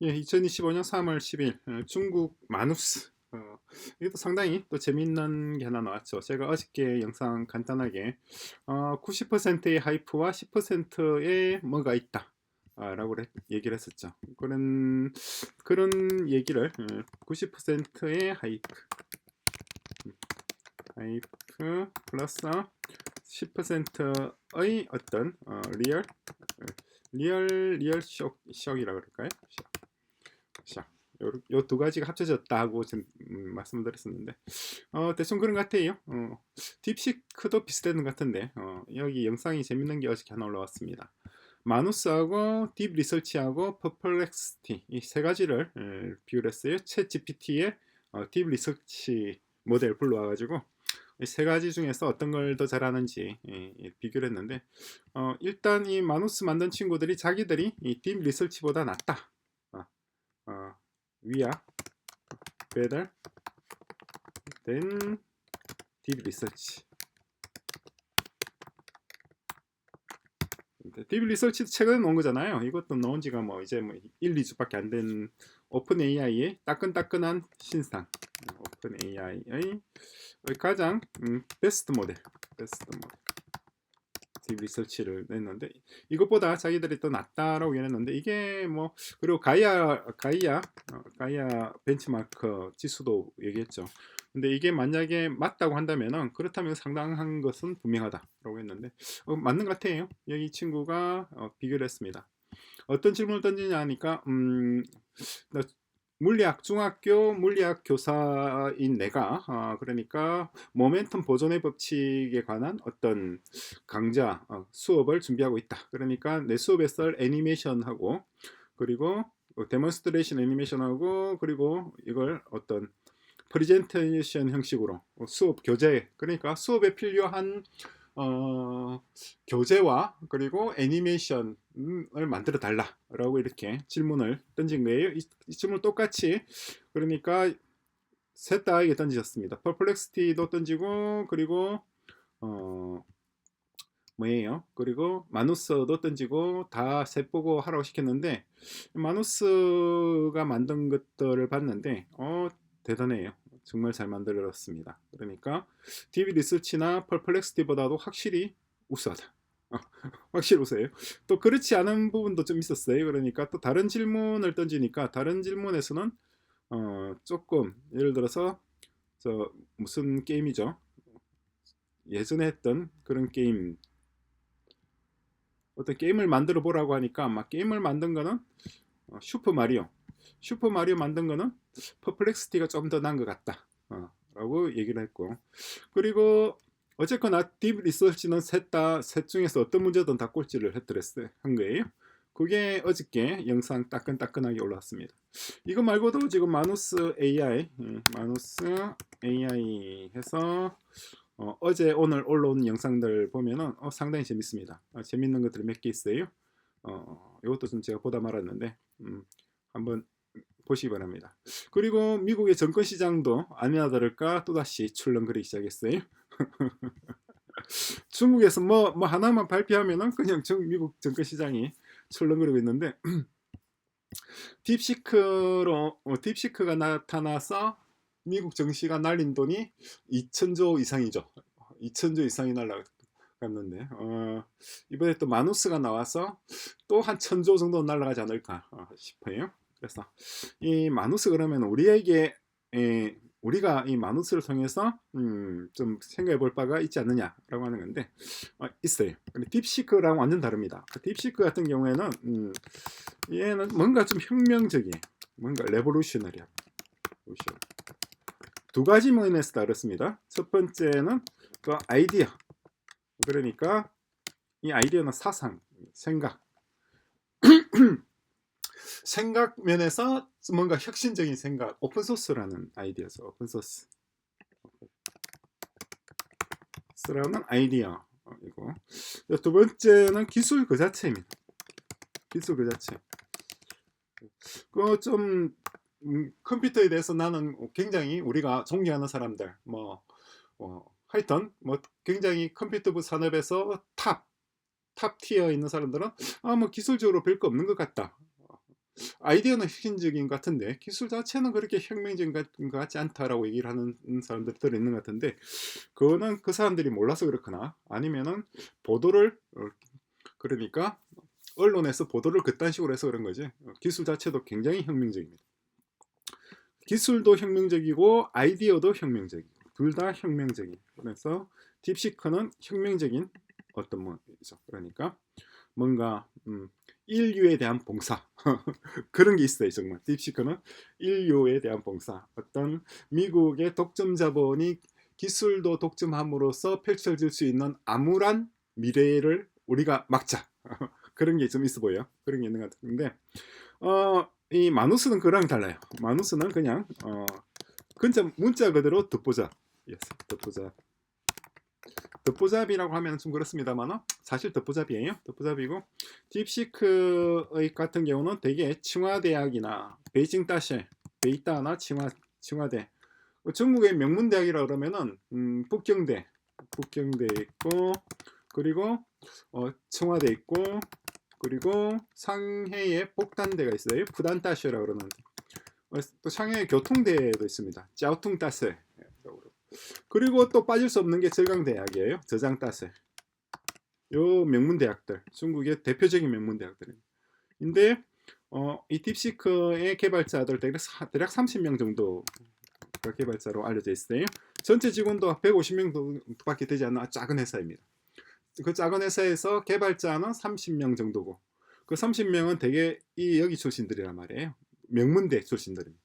예, 2025년 3월 10일 어, 중국 마누스 어, 이것도 상당히 또 재밌는 게 하나 나왔죠. 제가 어저께 영상 간단하게 어, 90%의 하이프와 10%의 뭐가 있다. 아, 라고 얘기를 했었죠. 그런 그런 얘기를 90%의 하이프 음, 하이프 플러스 10%의 어떤 어, 리얼 어, 리얼 리얼 쇼 쇼이라 그럴까요? 쇼. 자, 요두 가지가 합쳐졌다고 지금 음, 말씀을 드렸었는데 어, 대충 그런 것 같아요. 어, 딥시크도 비슷한 것 같은데 어, 여기 영상이 재밌는 게 어저께 하나 올라왔습니다. 마누스하고 딥 리서치하고 퍼플렉스티 이 세 가지를 에, 비교를 했어요. 챗 GPT의 어, 딥 리서치 모델 불러와가지고 이세 가지 중에서 어떤 걸 더 잘하는지 비교를 했는데 어, 일단 이 마누스 만든 친구들이 자기들이 이 딥 리서치보다 낫다. 어, 어, we are better than deep research. 딥 리서치도 최근에 나온 거잖아요. 이것도 나온 지가 뭐 이제 뭐 1, 2주밖에 안 된 오픈 AI의 따끈따끈한 신상. 오픈 AI의 가장 음, 베스트 모델. 베스트 모델. 딥 리서치를 냈는데 이것보다 자기들이 더 낫다라고 얘기했는데 이게 뭐 그리고 가이아 가이아 어, 가이아 벤치마크 지수도 얘기했죠. 근데 이게 만약에 맞다고 한다면은 그렇다면 상당한 것은 분명하다라고 했는데 어, 맞는 것 같아요. 여기 이 친구가 어, 비교를 했습니다. 어떤 질문을 던지냐 하니까 음, 나 물리학 중학교 물리학 교사인 내가 어, 그러니까 모멘텀 보존의 법칙에 관한 어떤 강좌 어, 수업을 준비하고 있다. 그러니까 내 수업에 쓸 애니메이션하고 그리고 데몬스트레이션 애니메이션하고 그리고 이걸 어떤 프리젠테이션 형식으로 수업 교재 그러니까 수업에 필요한 어, 교재와 그리고 애니메이션을 만들어 달라라고 이렇게 질문을 던진 거예요. 이, 이 질문 똑같이 그러니까 셋 다에게 던지셨습니다. 퍼플렉스티도 던지고 그리고 어 뭐예요? 그리고 마누스도 던지고 다 셋 보고 하라고 시켰는데 마누스가 만든 것들을 봤는데 어 대단해요. 정말 잘 만들었습니다. 그러니까 DB 리서치나 펄플렉스티보다도 확실히 우수하다. 어, 확실히 우수해요. 또 그렇지 않은 부분도 좀 있었어요. 그러니까 또 다른 질문을 던지니까 다른 질문에서는 어, 조금 예를 들어서 저 무슨 게임이죠? 예전에 했던 그런 게임 어떤 게임을 만들어 보라고 하니까 막 게임을 만든 거는 어, 슈퍼 마리오 슈퍼 마리오 만든 거는 퍼플렉스티가 좀더 나은 것 같다. 어, 라고 얘기를 했고. 그리고 어쨌거나 딥 리서치는 셋다셋 중에서 어떤 문제든 다 꼴찌를 했더랬어요 한 거예요. 그게 어저께 영상 따끈따끈하게 올라왔습니다. 이거 말고도 지금 마누스 AI 예, 마누스 AI 해서 어, 제 오늘 올라온 영상들 보면은 어, 상당히 재밌습니다. 어, 재밌는 것들이 몇 개 있어요. 어, 이것도 좀 제가 보다 말았는데 음, 한번 보시기 바랍니다. 그리고 미국의 정권 시장도 아니나 다를까 또다시 출렁거리기 시작했어요. 중국에서 뭐, 뭐 하나만 발표하면은 그냥 정, 미국 정권 시장이 출렁거리고 있는데 딥시크로 어, 딥시크가 나타나서 미국 정시가 날린 돈이 2천조 이상이죠. 2천조 이상이 날라갔는데 어, 이번에 또 마누스가 나와서 또 한 천조 정도 날아가지 않을까 어, 싶어요. 그래서 이 마누스 그러면 우리에게 에, 우리가 이 마누스를 통해서 음, 좀 생각해 볼 바가 있지 않느냐라고 하는 건데 어, 있어요. 근데 딥시크랑 완전 다릅니다. 딥시크 같은 경우에는 음, 얘는 뭔가 좀 혁명적이에요. 뭔가 레보루셔너리야. 두 가지 면에서 다릅니다. 첫 번째는 그 아이디어. 그러니까 이 아이디어는 사상, 생각. 생각 면에서 뭔가 혁신적인 생각, 오픈소스라는 아이디어죠. 오픈소스. 라는 아이디어이고 두 번째는 기술 그 자체입니다. 기술 그 자체. 그좀 음, 컴퓨터에 대해서 나는 굉장히 우리가 존경하는 사람들, 뭐, 어, 하여튼 뭐 굉장히 컴퓨터 산업에서 탑, 탑 티어 있는 사람들은 아뭐 기술적으로 별 거 없는 것 같다. 아이디어는 혁신적인 것 같은데 기술 자체는 그렇게 혁명적인 것 같지 않다라고 얘기를 하는 사람들이 들어 있는 것 같은데 그거는 그 사람들이 몰라서 그렇거나 아니면은 보도를 어, 그러니까 언론에서 보도를 그딴 식으로 해서 그런 거지. 어, 기술 자체도 굉장히 혁명적입니다. 기술도 혁명적이고 아이디어도 혁명적이고 둘 다 혁명적인 그래서 딥시크는 혁명적인 어떤 뭐죠. 그러니까 뭔가 음, 인류에 대한 봉사. 그런 게 있어요 정말. 딥시크는 인류에 대한 봉사. 어떤 미국의 독점 자본이 기술도 독점함으로써 펼쳐질 수 있는 암울한 미래를 우리가 막자. 그런 게 좀 있어 보여요. 그런 게 있는 것 같은데. 어, 이 마누스는 그랑 달라요. 마누스는 그냥 어, 근자 문자 그대로 듣보자. Yes, 듣보자 듣보잡이라고 하면 좀 그렇습니다만 사실 듣보잡이에요. 듣보잡이고 딥시크의 같은 경우는 대개 칭화대학이나 베이징 다시 베이따나 칭화 칭화대 중국의 명문 대학이라 그러면은 음, 북경대 북경대 있고 그리고 어, 칭화대 있고 그리고 상해에 복단대가 있어요. 부단다시라 그러는 어, 또 상해 교통대도 있습니다. 짜오퉁다스 그리고 또 빠질 수 없는 게 저강대학이에요. 저장따세. 요 명문대학들, 중국의 대표적인 명문대학들입니다. 근데 어, 이 딥시크의 개발자들 대략, 대략 30명 정도 개발자로 알려져 있어요. 전체 직원도 150명 밖에 되지 않는 작은 회사입니다. 그 작은 회사에서 개발자는 30명 정도고 그 30명은 대개 이 여기 출신들이란 말이에요. 명문대 출신들입니다.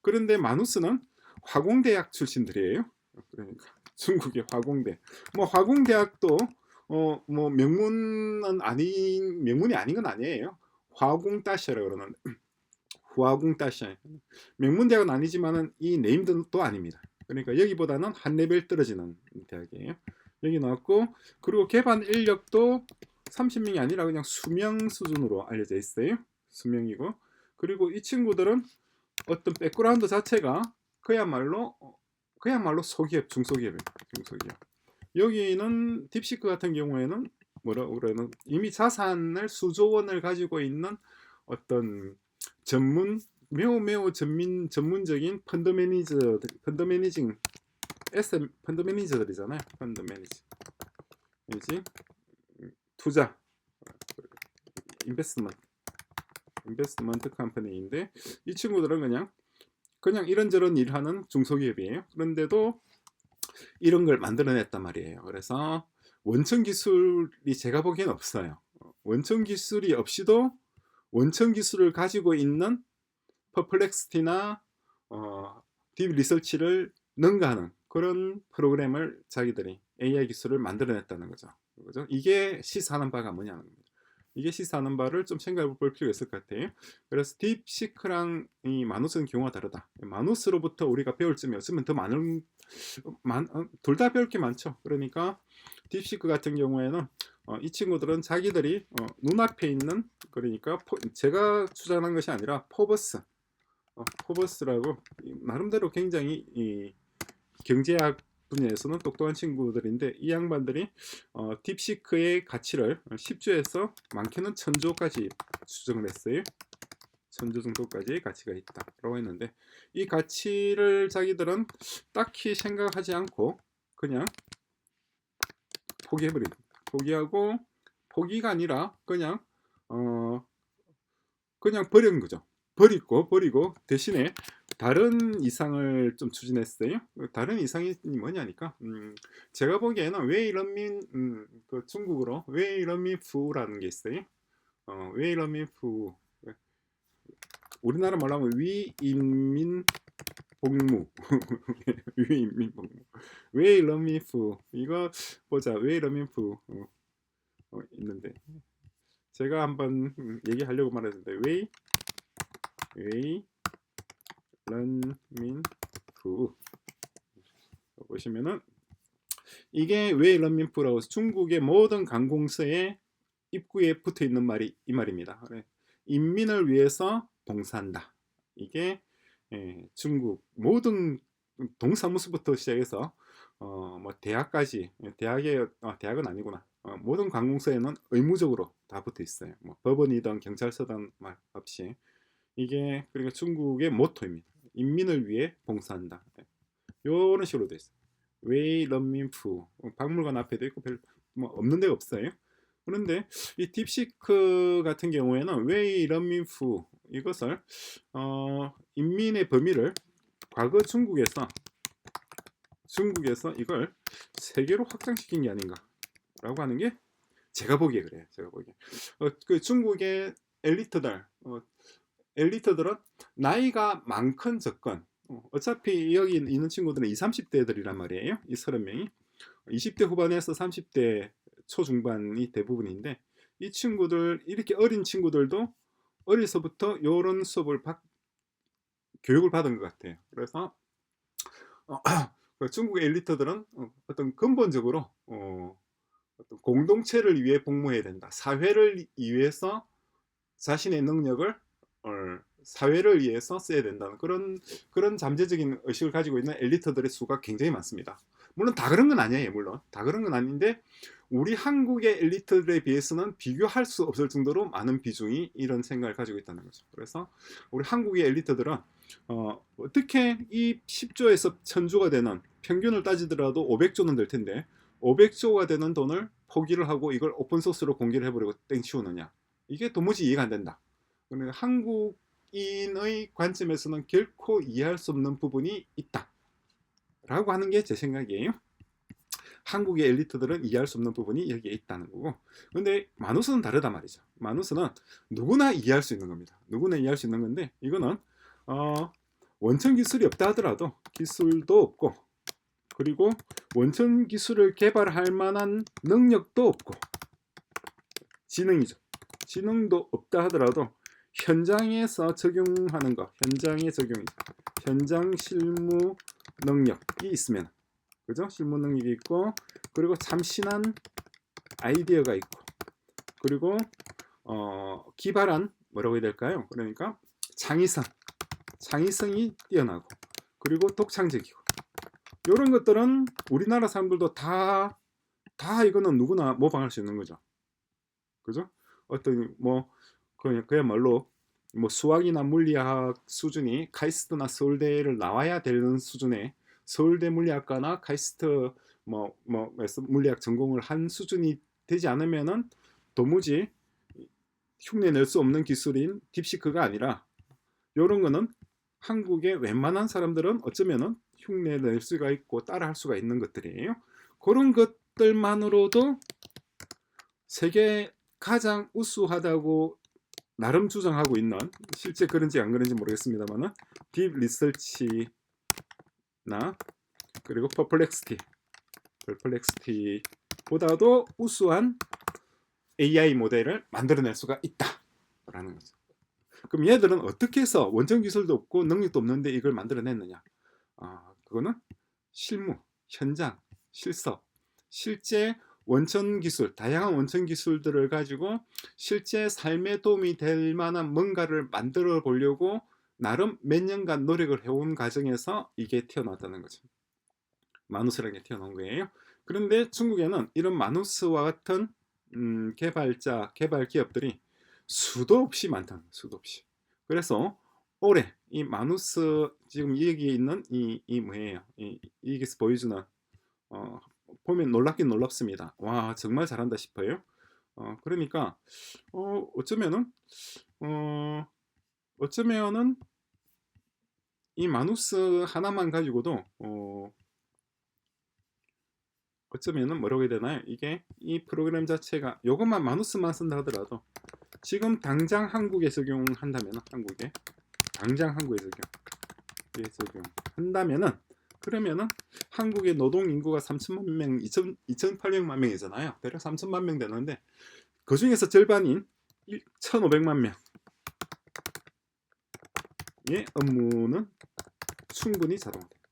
그런데 마누스는 화공대학 출신들이에요. 그러니까 중국의 화공대. 뭐 화공대학도 어 뭐 명문은 아닌 명문이 아닌 건 아니에요. 화공다시라 그러는 화공다시 명문대학은 아니지만은 이 네임도 아닙니다. 그러니까 여기보다는 한 레벨 떨어지는 대학이에요. 여기 나왔고 그리고 개발 인력도 30명이 아니라 그냥 수명 수준으로 알려져 있어요. 수명이고 그리고 이 친구들은 어떤 백그라운드 자체가 그야말로 그야말로 소기업 중소기업이에요. 중소기업. 여기는 딥시크 같은 경우에는 뭐라 그러는 이미 자산을 수조 원을 가지고 있는 어떤 전문 매우 매우 전민 전문적인 펀드 매니저 펀드 매니징 SM 펀드 매니저들이잖아요. 펀드. 이지 투자 인베스트먼트 인베스트먼트 컴퍼니인데 이 친구들은 그냥 그냥 이런저런 일하는 중소기업이에요. 그런데도 이런 걸 만들어냈단 말이에요. 그래서 원천 기술이 제가 보기엔 없어요. 원천 기술이 없이도 원천 기술을 가지고 있는 퍼플렉스티나 어, 딥 리서치를 능가하는 그런 프로그램을 자기들이 AI 기술을 만들어냈다는 거죠. 그죠? 이게 시사하는 바가 뭐냐는 겁니다. 이게 시사하는 바를 좀 생각해 볼 필요가 있을 것 같아요. 그래서 딥시크랑 이 마누스는 경우가 다르다. 마누스로부터 우리가 배울 점이 없으면 더 많은 만, 어, 둘다 배울 게 많죠. 그러니까 딥시크 같은 경우에는 어, 이 친구들은 자기들이 어, 눈앞에 있는 그러니까 포, 제가 주장한 것이 아니라 포버스 어, 포버스라고 나름대로 굉장히 이 경제학 분야에서는 똑똑한 친구들인데 이 양반들이 어, 딥시크의 가치를 10조에서 많게는 1000조까지 추정을 했어요. 1000조 정도까지의 가치가 있다 라고 했는데 이 가치를 자기들은 딱히 생각하지 않고 그냥 포기해버립니다. 포기하고 포기가 아니라 그냥 어 그냥 버린 거죠. 버리고 버리고 대신에 다른 이상을 좀 추진했어요. 다른 이상이 뭐냐니까 음, 제가 보기에는 웨이런 민 음, 그 중국어로 웨이런민푸라는 게 있어요. 어, 웨이런민푸 우리나라 말로 하면 위인민 복무. 위인민 복무. 웨이런민푸 이거 보자. 웨이런민푸 어, 어, 있는데. 제가 한번 얘기하려고 말했는데 웨이 웨이 런민프 보시면은 이게 왜 런민프라고 중국의 모든 관공서에 입구에 붙어 있는 말이 이 말입니다. 인민을 위해서 봉사한다. 이게 예, 중국 모든 동사무소부터 시작해서 어, 뭐 대학까지 대학의 어, 대학은 아니구나. 어, 모든 관공서에는 의무적으로 다 붙어 있어요. 뭐 법원이든 경찰서든 말 없이 이게 그러니까 중국의 모토입니다. 인민을 위해 봉사한다. 이런 식으로 돼 있어요. 웨이 런민푸 박물관 앞에도 있고 별 뭐 없는 데가 없어요. 그런데 이 딥시크 같은 경우에는 웨이 런민푸 이것을 어, 인민의 범위를 과거 중국에서 중국에서 이걸 세계로 확장시킨 게 아닌가라고 하는 게 제가 보기에 그래요. 제가 보기에 어, 그 중국의 엘리트들 어, 엘리트들은 나이가 많건 적건 어, 어차피 여기 있는 친구들은 20, 30대들이란 말이에요. 이 30명이 20대 후반에서 30대 초중반이 대부분인데 이 친구들 이렇게 어린 친구들도 어려서부터 이런 수업을 받, 교육을 받은 것 같아요. 그래서 어, 그 중국의 엘리트들은 어, 어떤 근본적으로 어, 어떤 공동체를 위해 복무해야 된다. 사회를 위해서 자신의 능력을 어, 사회를 위해서 써야 된다는 그런 그런 잠재적인 의식을 가지고 있는 엘리트들의 수가 굉장히 많습니다. 물론 다 그런 건 아니에요. 물론 다 그런 건 아닌데 우리 한국의 엘리트들에 비해서는 비교할 수 없을 정도로 많은 비중이 이런 생각을 가지고 있다는 거죠. 그래서 우리 한국의 엘리트들은 어, 어떻게 이 10조에서 1000조가 되는 평균을 따지더라도 500조는 될 텐데 500조가 되는 돈을 포기를 하고 이걸 오픈소스로 공개를 해버리고 땡치우느냐 이게 도무지 이해가 안 된다. 그러니까 한국인의 관점에서는 결코 이해할 수 없는 부분이 있다. 라고 하는 게 제 생각이에요. 한국의 엘리트들은 이해할 수 없는 부분이 여기에 있다는 거고 근데 마누스는 다르다 말이죠 마누스는 누구나 이해할 수 있는 겁니다 누구나 이해할 수 있는 건데 이거는 어, 원천 기술이 없다 하더라도 기술도 없고 그리고 원천 기술을 개발할 만한 능력도 없고 지능이죠 지능도 없다 하더라도 현장에서 적용하는 거 현장의 적용이죠 현장 실무 능력이 있으면 그죠? 실무 능력이 있고 그리고 참신한 아이디어가 있고 그리고 어, 기발한 뭐라고 해야 될까요? 그러니까 창의성 창의성이 뛰어나고 그리고 독창적이고 이런 것들은 우리나라 사람들도 다다 이거는 누구나 모방할 수 있는 거죠. 그죠? 어떤 뭐 그야말로 뭐 수학이나 물리학 수준이 카이스트나 서울대를 나와야 되는 수준의 서울대 물리학과나 카이스트 뭐, 뭐 물리학 전공을 한 수준이 되지 않으면은 도무지 흉내 낼 수 없는 기술인 딥시크가 아니라 이런 거는 한국의 웬만한 사람들은 어쩌면은 흉내 낼 수가 있고 따라 할 수가 있는 것들이에요. 그런 것들만으로도 세계 가장 우수하다고 나름 주장하고 있는 실제 그런지 안 그런지 모르겠습니다만은 딥 리서치나 그리고 퍼플렉스티 퍼플렉스티보다도 우수한 AI 모델을 만들어낼 수가 있다라는 거죠. 그럼 얘들은 어떻게 해서 원천 기술도 없고 능력도 없는데 이걸 만들어냈느냐? 아, 그거는 실무, 현장, 실습, 실제 원천 기술, 다양한 원천 기술들을 가지고 실제 삶에 도움이 될 만한 뭔가를 만들어 보려고 나름 몇 년간 노력을 해온 과정에서 이게 튀어나왔다는 거죠. 마누스라는 게 튀어나온 거예요. 그런데 중국에는 이런 마누스와 같은 음, 개발자, 개발 기업들이 수도 없이 많다는 거예요. 수도 없이. 그래서 올해 이 마누스 지금 여기에 있는 이, 이 뭐예요? 이, 이게서 보여주는 어, 보면 놀랍긴 놀랍습니다. 와 정말 잘한다 싶어요. 어, 그러니까 어, 어쩌면은 어, 어쩌면은 이 마누스 하나만 가지고도 어, 어쩌면은 뭐라고 해야 되나요? 이게 이 프로그램 자체가 이것만 마누스만 쓴다 하더라도 지금 당장 한국에 적용한다면 한국에 당장 한국에 적용 적용한다면은 그러면은 한국의 노동 인구가 3천만 명, 2천, 2,800만 명이잖아요. 대략 3천만 명 되는데 그 중에서 절반인 1,500만 명의 업무는 충분히 자동화돼.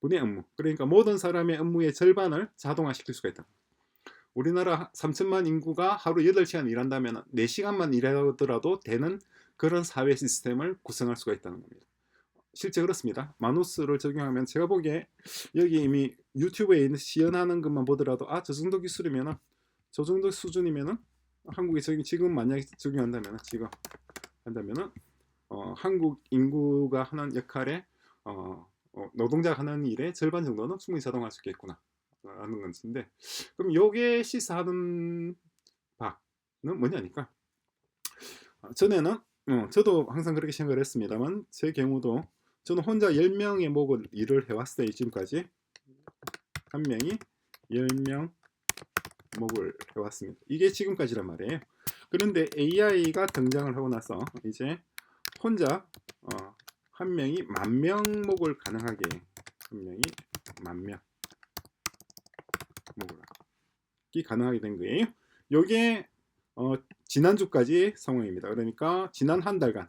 분의 업무. 그러니까 모든 사람의 업무의 절반을 자동화시킬 수가 있다. 우리나라 3천만 인구가 하루 8시간 일한다면 4시간만 일하더라도 되는 그런 사회 시스템을 구성할 수가 있다는 겁니다. 실제 그렇습니다. 마누스를 적용하면 제가 보기에 여기 이미 유튜브에 있는 시연하는 것만 보더라도 아 저 정도 기술이면은 저 정도 수준이면은 한국에 저기 지금 만약에 적용한다면은 지금 한다면은 어, 한국 인구가 하는 역할에 어, 어, 노동자가 하는 일의 절반 정도는 충분히 자동화할 수 있겠구나 라는 건데 그럼 요게 시사하는 바는 뭐냐니까 어, 전에는 어, 저도 항상 그렇게 생각을 했습니다만 제 경우도 저는 혼자 10명의 목을 일을 해왔어요 지금까지 한 명이 10명 목을 해왔습니다 이게 지금까지란 말이에요 그런데 AI가 등장을 하고 나서 이제 혼자 어, 한 명이 만 명 목을 가능하게 한 명이 만 명 목을 이 가능하게 된 거예요. 요게 어, 지난주까지 상황입니다. 그러니까 지난 한 달간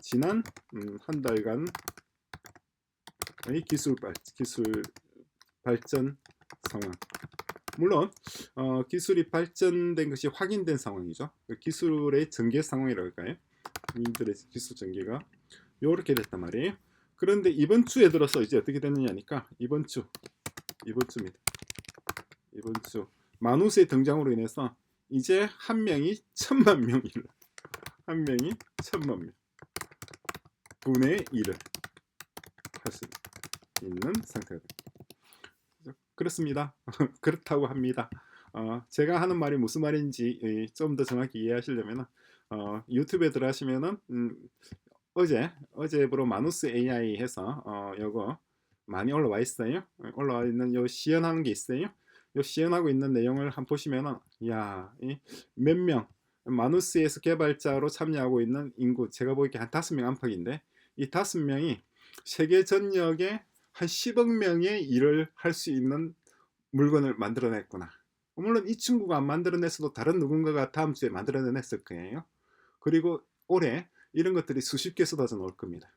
지난 음, 한 달간의 기술 발 기술 발전 상황. 물론 어, 기술이 발전된 것이 확인된 상황이죠. 그 기술의 전개 상황이라고 할까요? 님들의 기술 전개가 요렇게 됐단 말이에요. 그런데 이번 주에 들어서 이제 어떻게 됐느냐니까 이번 주 이번 주입니다. 이번 주 마누스의 등장으로 인해서 이제 한 명이 천만 명을 한 명이 천만 명 분의 일을 할 수 있는 상태가 됩니다. 그렇습니다. 그렇다고 합니다. 어, 제가 하는 말이 무슨 말인지 좀 더 정확히 이해하시려면 어, 유튜브에 들어가시면은 음, 어제 어제부로 마누스 AI 해서 어, 요거 많이 올라와 있어요. 올라와 있는 요 시연하는 게 있어요. 요 시연하고 있는 내용을 한 보시면은 야몇 명 마누스에서 개발자로 참여하고 있는 인구 제가 보기에 한 다섯 명 안팎인데 이 다섯 명이 세계 전역에 한 10억 명의 일을 할 수 있는 물건을 만들어냈구나. 물론 이 친구가 안 만들어냈어도 다른 누군가가 다음 주에 만들어냈을 거예요. 그리고 올해 이런 것들이 수십 개 쏟아져 나올 겁니다.